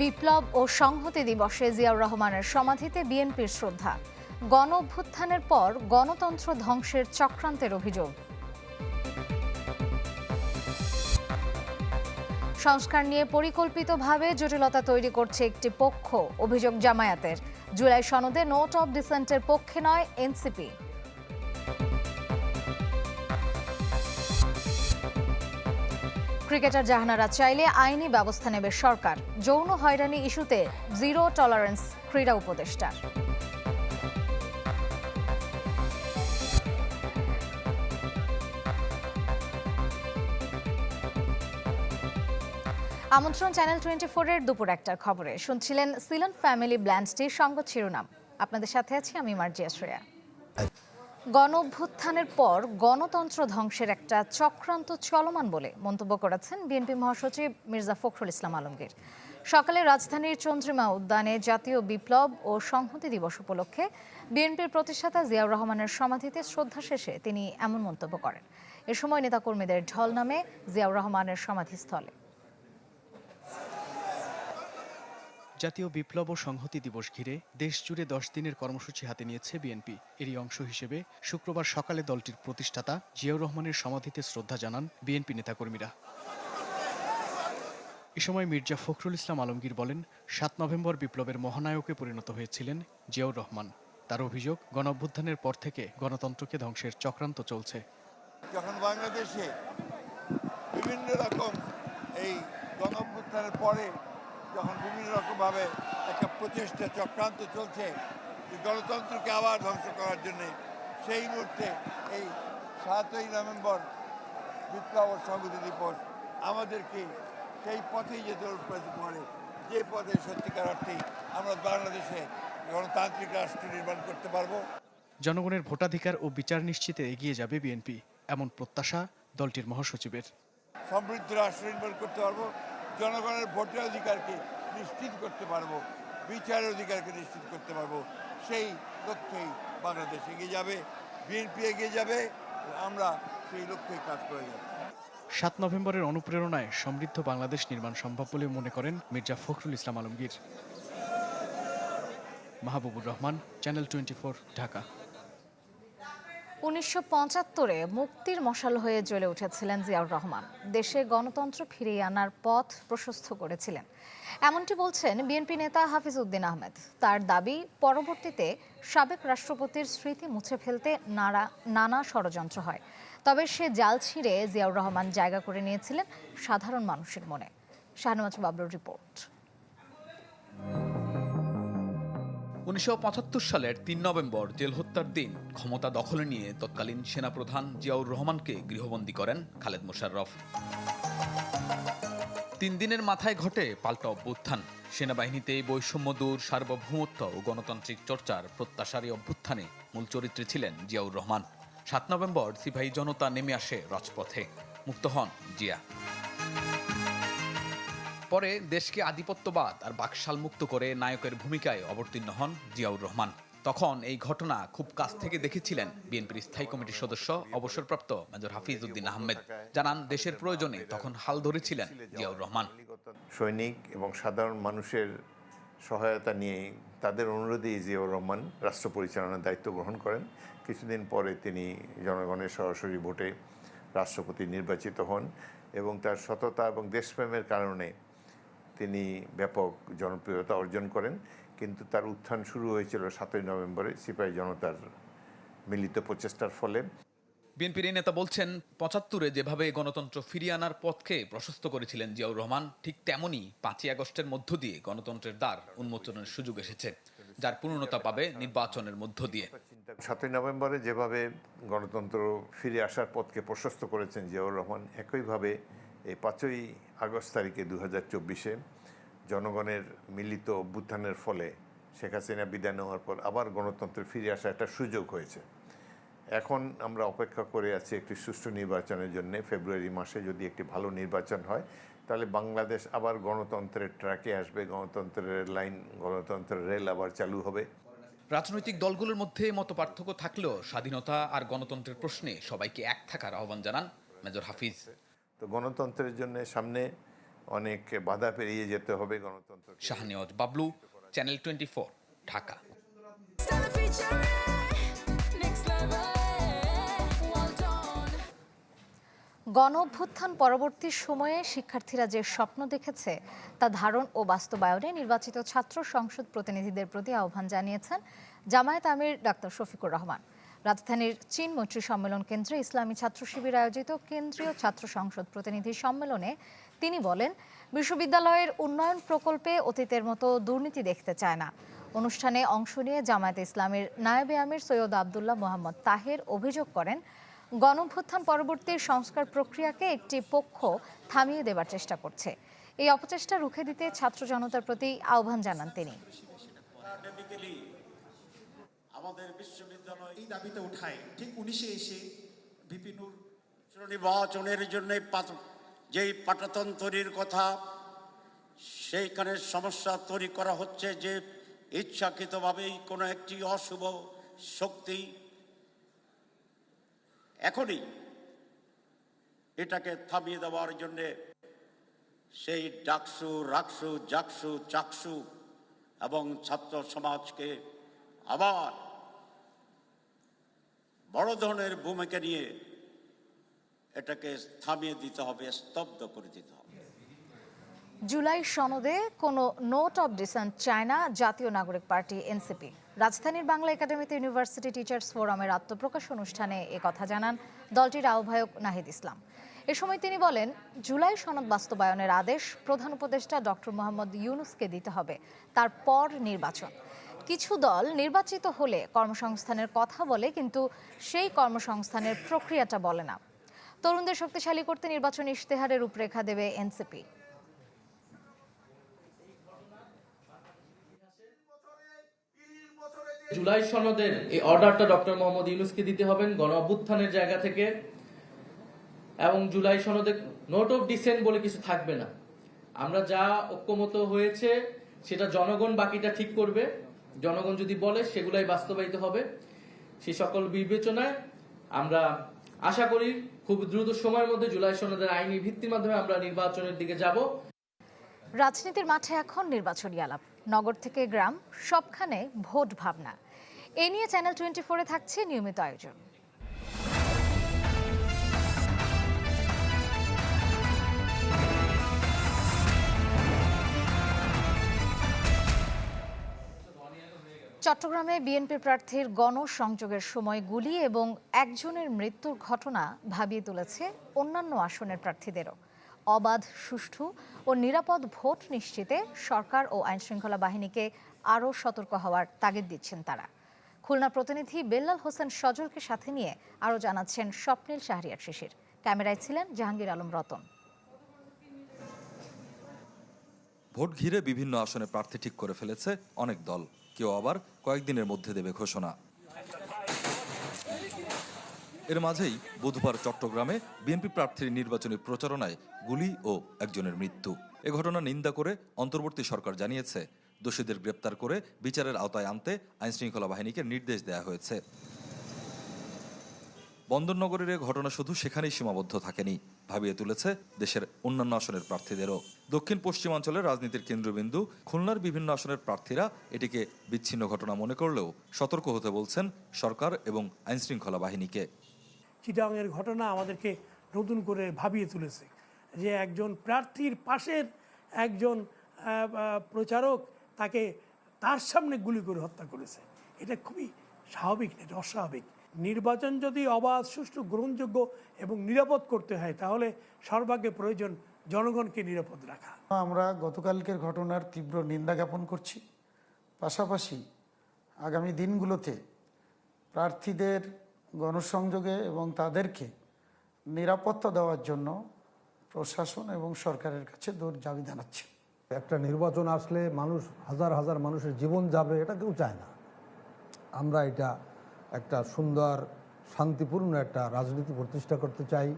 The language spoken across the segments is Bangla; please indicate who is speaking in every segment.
Speaker 1: বিপ্লব ও সংহতি দিবসে জিয়াউর রহমানের সমাধিতে বিএনপির শ্রদ্ধা। গণ অভ্যুত্থানের পর গণতন্ত্র ধ্বংসের চক্রান্তের অভিযোগ। সংস্কার নিয়ে পরিকল্পিতভাবে জটিলতা তৈরি করছে একটি পক্ষ, অভিযোগ জামায়াতের। জুলাই সনদে নোট অব ডিসেন্টের পক্ষে নয়, এনসিপি। ক্রিকেটার জাহানারা চাইলে আইনি ব্যবস্থা নেবে সরকার। যৌন হয়রানি ইস্যুতে জিরো টলারেন্স ক্রীড়া উপদেষ্টার। আমন্ত্রণ চ্যানেল টোয়েন্টি ফোরের দুপুর একটার খবরে। শুনছিলেন সিলন ফ্যামিলি ব্ল্যান্ডসটির সংবাদ শিরোনাম। আপনাদের সাথে আছি আমি মার্জিয়া শ্রেয়া। গণ অভ্যুত্থানের পর গণতন্ত্র ধ্বংসের একটা চক্রান্ত চলমান বলে মন্তব্য করেছেন বিএনপি মহাসচিব মির্জা ফখরুল ইসলাম আলমগীর। সকালে রাজধানীর চন্দ্রিমা উদ্যানে জাতীয় বিপ্লব ও সংহতি দিবস উপলক্ষে বিএনপির প্রতিষ্ঠাতা জিয়াউর রহমানের সমাধিতে শ্রদ্ধা শেষে তিনি এমন মন্তব্য করেন। এ সময় নেতাকর্মীদের ঢল নামে জিয়াউর রহমানের সমাধিস্থলে।
Speaker 2: জাতীয় বিপ্লব ও সংহতি দিবস ঘিরে দেশ জুড়ে দশ দিনের কর্মসূচি হাতে নিয়েছে বিএনপি। এরই অংশ হিসেবে শুক্রবার সকালে দলটির প্রতিষ্ঠাতা জিয়াউর রহমানের সমাধিতে শ্রদ্ধা জানান বিএনপি নেতাকর্মীরা। এ সময় মির্জা ফখরুল ইসলাম আলমগীর বলেন, সাত নভেম্বর বিপ্লবের মহানায়কে পরিণত হয়েছিলেন জিয়াউর রহমান। তার অভিযোগ গণ অভ্যুত্থানের পর থেকে গণতন্ত্রকে ধ্বংসের চক্রান্ত চলছে।
Speaker 3: যখন বাংলাদেশে বিভিন্ন রকম এই গণঅভ্যুত্থানের পরে যখন বিভিন্ন রকমভাবে একটা প্রচেষ্টা চক্রান্ত চলছে যে গণতন্ত্রকে আবার ধ্বংস করার জন্যে সেই মুহূর্তে এই সাতই নভেম্বর বিপ্লব সংহতি দিবস আমাদেরকে সেই পথেই যেতে অনুপ্রাণিত করে। যে পথে সত্যিকার অর্থেই আমরা বাংলাদেশে গণতান্ত্রিক রাষ্ট্র নির্মাণ করতে পারব।
Speaker 2: জনগণের ভোটাধিকার ও বিচার নিশ্চিতে এগিয়ে যাবে বিএনপি এমন প্রত্যাশা দলটির মহাসচিবের।
Speaker 3: সমৃদ্ধ রাষ্ট্র নির্মাণ করতে পারব। জনগণের ভোটের অধিকারকে নিশ্চিত করতে পারব, বিচারের অধিকারকে নিশ্চিত করতে পারব, সেই লক্ষ্যেই বাংলাদেশ এগিয়ে যাবে, বিএনপি এগিয়ে যাবে, আমরা সেই লক্ষ্যেই কাজ করে যাচ্ছি।
Speaker 2: সাত নভেম্বরের অনুপ্রেরণায় সমৃদ্ধ বাংলাদেশ নির্মাণ সম্ভব বলে মনে করেন Mirza Fakhrul Islam Alamgir. Mahbubur Rahman, channel twenty Dhaka.
Speaker 1: উনিশশো পঁচাত্তরে মুক্তির মশাল হয়ে জ্বলে উঠেছিলেন জিয়াউর রহমান। দেশে গণতন্ত্র ফিরিয়ে আনার পথ প্রশস্ত করেছিলেন। এমনটি বলছেন বিএনপি নেতা হাফিজ উদ্দিন আহমেদ। তার দাবি, পরবর্তীতে সাবেক রাষ্ট্রপতির স্মৃতি মুছে ফেলতে নানা নানা ষড়যন্ত্র হয়। তবে সে জাল ছিঁড়ে জিয়াউর রহমান জায়গা করে নিয়েছিলেন সাধারণ মানুষের মনে। শাহনওয়াজ বাবলুর রিপোর্ট।
Speaker 4: উনিশশো পঁচাত্তর সালের তিন নভেম্বর জেল হত্যার দিন ক্ষমতা দখলে নিয়ে তৎকালীন সেনাপ্রধান জিয়াউর রহমানকে গৃহবন্দী করেন খালেদ মোশাররফ। তিন দিনের মাথায় ঘটে পাল্টা অভ্যুত্থান। সেনাবাহিনীতে বৈষম্য দূর, সার্বভৌমত্ব ও গণতান্ত্রিক চর্চার প্রত্যাশারী অভ্যুত্থানে মূল চরিত্রে ছিলেন জিয়াউর রহমান। সাত নভেম্বর সিপাহী জনতা নেমে আসে রাজপথে। মুক্ত হন জিয়া। পরে দেশকে আধিপত্যবাদ আর বাকশাল মুক্ত করে নায়কের ভূমিকায় অবতীর্ণ হন জিয়াউর রহমান। তখন এই ঘটনা খুব কাছ থেকে দেখেছিলেন বিএনপির স্থায়ী কমিটির সদস্য, অবসরপ্রাপ্ত মেজর হাফিজ উদ্দিন আহমেদ। জানান, দেশের প্রয়োজনে তখন হাল ধরেছিলেন জিয়াউর রহমান।
Speaker 5: সৈনিক এবং সাধারণ মানুষের সহায়তা নিয়ে তাদের অনুরোধেই জিয়াউর রহমান রাষ্ট্র পরিচালনার দায়িত্ব গ্রহণ করেন। কিছুদিন পরে তিনি জনগণের সরাসরি ভোটে রাষ্ট্রপতি নির্বাচিত হন এবং তার সততা এবং দেশপ্রেমের কারণে তিনি ব্যাপক জনপ্রিয়তা অর্জন করেন কিন্তু তার উত্থান শুরু হয়েছিল সাতই নভেম্বরে সিপাহী জনতার মিলিত প্রচেষ্টার ফলে।
Speaker 4: বিএনপির এই নেতা বলছেন পঁচাত্তরে যেভাবে গণতন্ত্র ফিরিয়ে আনার পথকে প্রশস্ত করেছিলেন জিয়াউর রহমান ঠিক তেমনই পাঁচই আগস্টের মধ্য দিয়ে গণতন্ত্রের দ্বার উন্মোচনের সুযোগ এসেছে যার পূর্ণতা পাবে নির্বাচনের মধ্য দিয়ে।
Speaker 5: সাতই নভেম্বরে যেভাবে গণতন্ত্র ফিরে আসার পথকে প্রশস্ত করেছেন জিয়াউর রহমান একইভাবে এই পাঁচই আগস্ট তারিখে দু হাজার চব্বিশে জনগণের মিলিত অভ্যুত্থানের ফলে শেখ হাসিনা বিদায় নেওয়ার পর আবার গণতন্ত্রে ফিরে আসার একটা সুযোগ হয়েছে। এখন আমরা অপেক্ষা করে আছি একটি সুষ্ঠু নির্বাচনের জন্য ফেব্রুয়ারি মাসে যদি একটি ভালো নির্বাচন হয় তাহলে বাংলাদেশ আবার গণতন্ত্রের ট্র্যাকে আসবে গণতন্ত্রের লাইন গণতন্ত্রের রেল আবার চালু হবে।
Speaker 4: রাজনৈতিক দলগুলোর মধ্যে মত পার্থক্য থাকলেও স্বাধীনতা আর গণতন্ত্রের প্রশ্নে সবাইকে এক থাকার আহ্বান জানান মেজর হাফিজ।
Speaker 5: তো গণতন্ত্রের জন্য সামনে অনেক বাধা পেরিয়ে যেতে হবে গণতন্ত্র
Speaker 4: শাহনিয়াজ বাবলু চ্যানেল টোয়েন্টি ঢাকা.
Speaker 1: গণ অভ্যুত্থান পরবর্তী সময়ে শিক্ষার্থীরা যে স্বপ্ন দেখেছে তা ধারণ ও বাস্তবায়নে নির্বাচিত ছাত্র সংসদ প্রতিনিধিদের প্রতি আহ্বান জানিয়েছেন জামায়াত আমির ডাক্তার শফিকুর রহমান রাজধানীর চীন মৈত্রী সম্মেলন কেন্দ্রে ইসলামী ছাত্র শিবির আয়োজিত কেন্দ্রীয় ছাত্র সংসদ প্রতিনিধি সম্মেলনে তিনি বলেন, বিশ্ববিদ্যালয়ের উন্নয়ন প্রকল্পে অতীতের মতো দুর্নীতি দেখতে চায় না। অনুষ্ঠানে অংশ নিয়ে জামায়াত ইসলামের নায়েবে আমির সৈয়দ আবদুল্লাহ মোহাম্মদ তাহের অভিযোগ করেন গণভ্যুত্থান পরবর্তী সংস্কার প্রক্রিয়াকে একটি পক্ষ থামিয়ে দেবার চেষ্টা করছে। এই অপচেষ্টা রুখে দিতে ছাত্র জনতার প্রতি আহ্বান জানান তিনি।
Speaker 6: আমাদের বিশ্ববিদ্যালয়। এই দাবিতে উঠায়। ঠিক উনিশে এসে বিপিনুর নির্বাচনের জন্য যেই পাটাতন তৈরির কথা সেইখানে সমস্যা তৈরি করা হচ্ছে যে ইচ্ছাকৃতভাবেই কোনো একটি অশুভ শক্তি এখনই এটাকে থামিয়ে দেওয়ার জন্যে সেই ডাকসু রাকসু জাকসু চাকসু এবং ছাত্র সমাজকে আবার বড় ধরনের ভূমিকা নিয়ে এটাকে থামিয়ে দিতে হবে, স্তব্ধ করে দিতে হবে।
Speaker 1: জুলাই সনদে কোনো নোট অব ডিসেন্ট চায় না জাতীয় নাগরিক পার্টি, এনসিপি। রাজধানীর বাংলা একাডেমিতে ইউনিভার্সিটি টিচার্স ফোরামের আত্মপ্রকাশ অনুষ্ঠানে কথা জানান দলটির আহ্বায়ক নাহিদ ইসলাম। এ সময় তিনি বলেন, জুলাই সনদ বাস্তবায়নের আদেশ প্রধান উপদেষ্টা ডক্টর মোহাম্মদ ইউনুসকে দিতে হবে, তারপর নির্বাচন। কিছু দল নির্বাচিত হলে কর্মসংস্থানের কথা বলে, কিন্তু সেই কর্মসংস্থানের প্রক্রিয়াটা বলে না। তরুণদের শক্তিশালী করতে নির্বাচন ইশতেহারের রূপরেখা দেবে এনসিপি।
Speaker 7: জুলাই সনদের এই অর্ডারটা ডক্টর মোহাম্মদ ইউনুসকে দিতে হবেন গণ অভ্যুত্থানের জায়গা থেকে। এবং জুলাই সনদে নোট অফ ডিসেন্ট বলে কিছু থাকবে না। আমরা যা ঐক্যমত হয়েছে, সেটা জনগণ বাকিটা ঠিক করবে। জনগণ যদি বলে, সেগুলাই বাস্তবায়িত হবে। সে সকল বিবেচনায় আমরা আশা করি খুব দ্রুত সময়ের মধ্যে জুলাই সনদের আইনি ভিত্তির মাধ্যমে আমরা নির্বাচনের দিকে যাব।
Speaker 1: রাজনীতির মাঠে এখন নির্বাচনী আলাপ। নগর থেকে গ্রাম, সবখানে ভোট ভাবনা। এ নিয়ে চ্যানেল টোয়েন্টি ফোরে থাকছে নিয়মিত আয়োজন। চট্টগ্রামে বিএনপি প্রার্থীর গণসংযোগের সময় গুলি এবং একজনের মৃত্যুর ঘটনা ভাবিয়ে তুলেছে অন্যান্য আসনের প্রার্থীদেরও। অবাধ, সুষ্ঠু ও নিরাপদ ভোট নিশ্চিতে সরকার ও আইনশৃঙ্খলা বাহিনীকে আরও সতর্ক হওয়ার তাগিদ দিচ্ছেন তারা। খুলনা প্রতিনিধি বেল্লাল হোসেন সজলকে সাথে নিয়ে আরও জানাচ্ছেন স্বপ্নীল শাহরিয়ার শিশির। ক্যামেরায় ছিলেন জাহাঙ্গীর আলম রতন।
Speaker 8: ভোট ঘিরে বিভিন্ন আসনে প্রার্থী ঠিক করে ফেলেছে অনেক দল। কেউ আবার কয়েকদিনের মধ্যে দেবে ঘোষণা। এর মাঝেই বুধবার চট্টগ্রামে বিএনপি প্রার্থীর নির্বাচনী প্রচারণায় গুলি ও একজনের মৃত্যু। এ ঘটনা নিন্দা করে অন্তর্বর্তী সরকার জানিয়েছে। দোষীদের গ্রেপ্তার করে বিচারের আওতায় আনতে আইনশৃঙ্খলা বাহিনীকে নির্দেশ দেওয়া হয়েছে। বন্দরনগরের এ ঘটনা শুধু সেখানেই সীমাবদ্ধ থাকেনি, ভাবিয়ে তুলেছে দেশের অন্যান্য আসনের প্রার্থীদেরও। দক্ষিণ পশ্চিমাঞ্চলের রাজনীতির কেন্দ্রবিন্দু, খুলনার বিভিন্ন আসনের প্রার্থীরা এটিকে বিচ্ছিন্ন ঘটনা মনে করলেও সতর্ক হতে বলছেন সরকার এবং আইনশৃঙ্খলা বাহিনীকে।
Speaker 9: চিটাংয়ের ঘটনা আমাদেরকে নতুন করে ভাবিয়ে তুলেছে যে একজন প্রার্থীর পাশের একজন প্রচারক তাকে তার সামনে গুলি করে হত্যা করেছে। এটা খুবই স্বাভাবিক না এটা অস্বাভাবিক। নির্বাচন যদি অবাধ সুষ্ঠু গ্রহণযোগ্য এবং নিরাপদ করতে হয় তাহলে সর্বাগ্যে প্রয়োজন জনগণকে নিরাপদ রাখা।
Speaker 10: আমরা গতকালকের ঘটনার তীব্র নিন্দা জ্ঞাপন করছি। পাশাপাশি আগামী দিনগুলোতে প্রার্থীদের গণসংযোগে এবং তাদেরকে নিরাপত্তা দেওয়ার জন্য প্রশাসন এবং সরকারের কাছে দৌড় দাবি জানাচ্ছে।
Speaker 11: একটা নির্বাচন আসলে মানুষ হাজার হাজার মানুষের জীবন যাবে এটা কেউ চায় না। আমরা এটা একটা সুন্দর শান্তিপূর্ণ একটা রাজনীতি প্রতিষ্ঠা করতে চাই।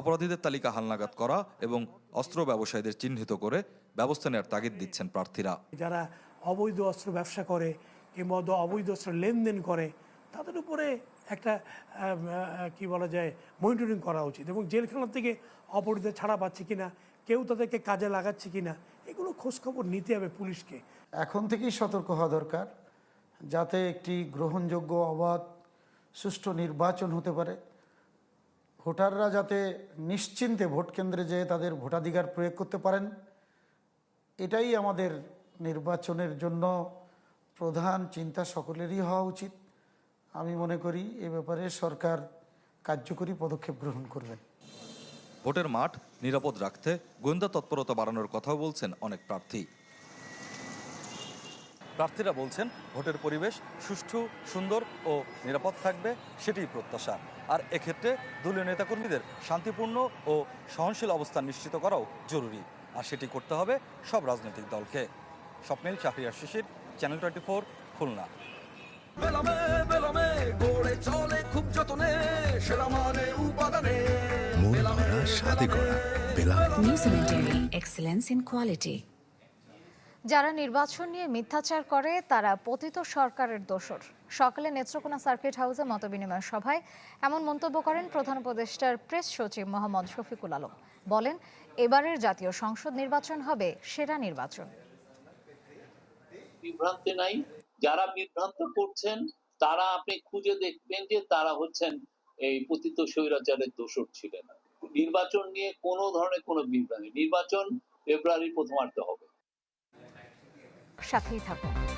Speaker 8: অপরাধীদের তালিকা হালনাগাদ করা এবং অস্ত্র ব্যবসায়ীদের চিহ্নিত করে ব্যবস্থা নেওয়ার তাগিদ দিচ্ছেন প্রার্থীরা।
Speaker 9: যারা অবৈধ অস্ত্র ব্যবসা করে কিংবা অবৈধ অস্ত্র লেনদেন করে তাদের উপরে একটা কি বলা যায় মনিটরিং করা উচিত এবং জেলখানা থেকে অপরাধে ছাড়া পাচ্ছে কিনা কেউ তাদেরকে কাজে লাগাচ্ছে কিনা এগুলো খোঁজখবর নিতে হবে পুলিশকে।
Speaker 10: এখন থেকেই সতর্ক হওয়া দরকার। যাতে একটি গ্রহণযোগ্য অবাধ, সুষ্ঠু নির্বাচন হতে পারে। ভোটাররা যাতে নিশ্চিন্তে ভোট কেন্দ্রে যেয়ে তাদের ভোটাধিকার প্রয়োগ করতে পারেন, এটাই আমাদের নির্বাচনের জন্য প্রধান চিন্তা সকলেরই হওয়া উচিত। আমি মনে করি এ ব্যাপারে সরকার কার্যকরী পদক্ষেপ গ্রহণ করবেন।
Speaker 8: ভোটের মাঠ নিরাপদ রাখতে গোয়েন্দা তৎপরতা বাড়ানোর কথাও বলছেন অনেক প্রার্থী। প্রার্থীরা বলছেন ভোটের পরিবেশ সুষ্ঠু সুন্দর ও নিরাপদ থাকবে সেটিই প্রত্যাশা। আর এক্ষেত্রে দলীয় নেতাকর্মীদের শান্তিপূর্ণ ও সহনশীল অবস্থান নিশ্চিত করাও জরুরি। আর সেটি করতে হবে সব রাজনৈতিক দলকে। Swapnil Shahriar Shishir channel twenty four Khulna.
Speaker 12: বেলামে বেলামে গড়ে চলে খুব যতনে সেরা মানে উপাদানে।
Speaker 13: Newsletter Excellence in Quality.
Speaker 1: যারা নির্বাচন নিয়ে মিথ্যাচার করে, তারা পতিত সরকারের দোসর সকালে নেত্রকোনা সার্কিট হাউসে মতবিনিময় সভায় এমন মন্তব্য করেন প্রধান উপদেষ্টার প্রেস সচিব মোহাম্মদ শফিকুল আলম। বলেন, এবারের জাতীয় সংসদ নির্বাচন হবে সেরা নির্বাচন।
Speaker 14: বিভ্রান্তি নাই। যারা বিভ্রান্ত করছেন, তারা আপনি খুঁজে দেখবেন যে তারা হচ্ছেন এই পতিত স্বৈরাচারের দোষর ছিলেন। নির্বাচন নিয়ে কোনো ধরনের কোনো বিভ্রান্তি নির্বাচন ফেব্রুয়ারির প্রথমার্ধে হবে।
Speaker 1: সাথেই থাকুন।